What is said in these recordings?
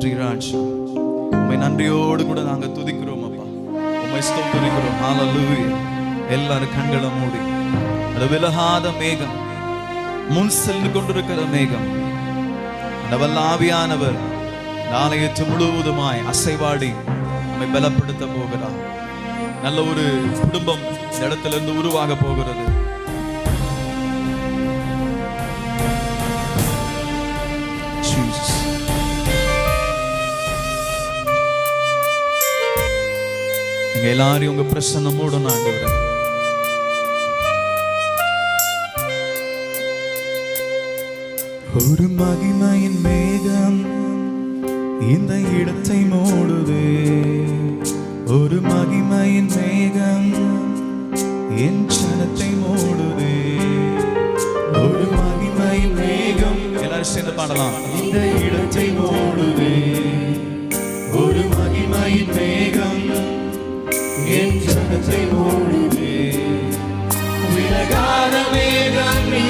உண்மை நன்றியோடு கூட நாங்க துதிக்கிறோம் அப்பா. உண்மை ஸ்தோத்தரிக்கிறோம். ஹalleluya எல்லாரும் கண்களை மூடி. அது விலகாத மேகம் முன் சென்று கொண்டிருக்கிற மேகம். அந்த ஆவியானவர் நாளையற்று முழுவதுமாய் அசைவாடி நம்மை பலப்படுத்த போகிறார். நல்ல ஒரு குடும்பம் இந்த இடத்துல இருந்து உருவாக போகிறது. நீங்க எல்லாரையும் உங்க பிரசன்னமோட ஆண்டவரே ஒரு மகிமையின் மேகம் இந்த இடத்தை மூடுது. ஒரு மகிமையின் மேகம் என் சனத்தை மூடுது. ஒரு மகிமையின் மேகம் எல்லாரும் சேர்ந்து பாடலாம். இந்த இடத்தை மூடுது. ஒரு மகிமையின் மேகம் என் சனத்தை ஓடுவே விலகாத வேகம் நீ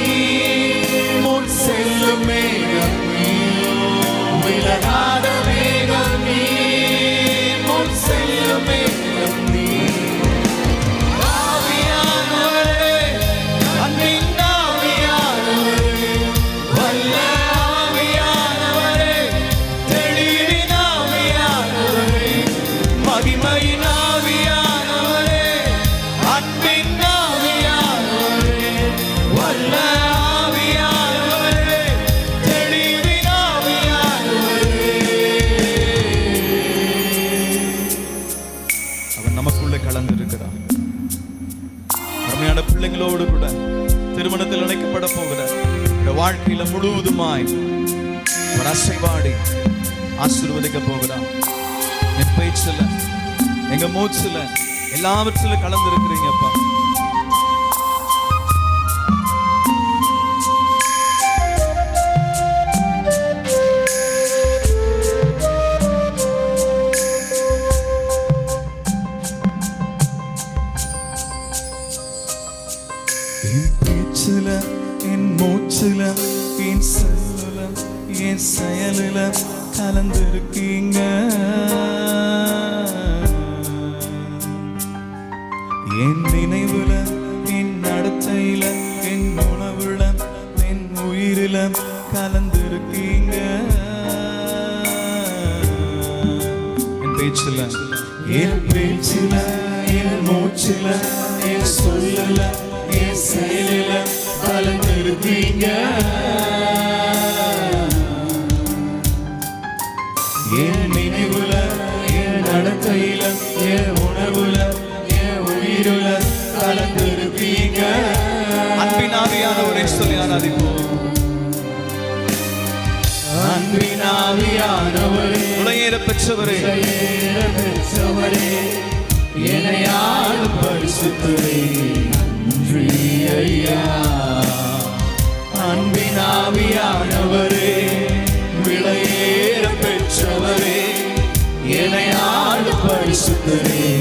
அவன் நமக்குள்ளே கலந்திருக்கிறான். அருமையான பிள்ளைங்களோடு கூட திருமணத்தில் இணைக்கப்பட போகிற இந்த வாழ்க்கையில முழுவதுமாய் ஒரு அசைவாடி ஆசீர்வதிக்க போகிறான் என் பேச்சில் எங்க மூச்சில் எல்லாவற்றில கலந்து இருக்கிறீங்கப்பா என் பேச்சில என் மூச்சில என் சொல்லுல என் செயலில கலந்திருக்கீங்க. என் நினைவுல என் நடத்தையில என் உணவுல என் உயிரில கலந்திருக்கீங்க. என் பேச்சில என் பேச்சில என் மூச்சில என் சொல்லல என் செயலில தலை நிறுத்தீங்க என் நினைவுல என் நடத்தையில என் உணவுல என் உயிருல கலந்திருப்பீங்க. அன்பினாவியானவரை சொல்லி ஆராதிப்போம் அன்பினாவியானவரே உடையேற பெற்றவரே. பெற்றவரே என்னையாள் பரிசுத்தரே. ஐயா. அன்பினாவியானவரே விலையேற பெற்றவரே என்னை ஆடு பரிசுத்தரே.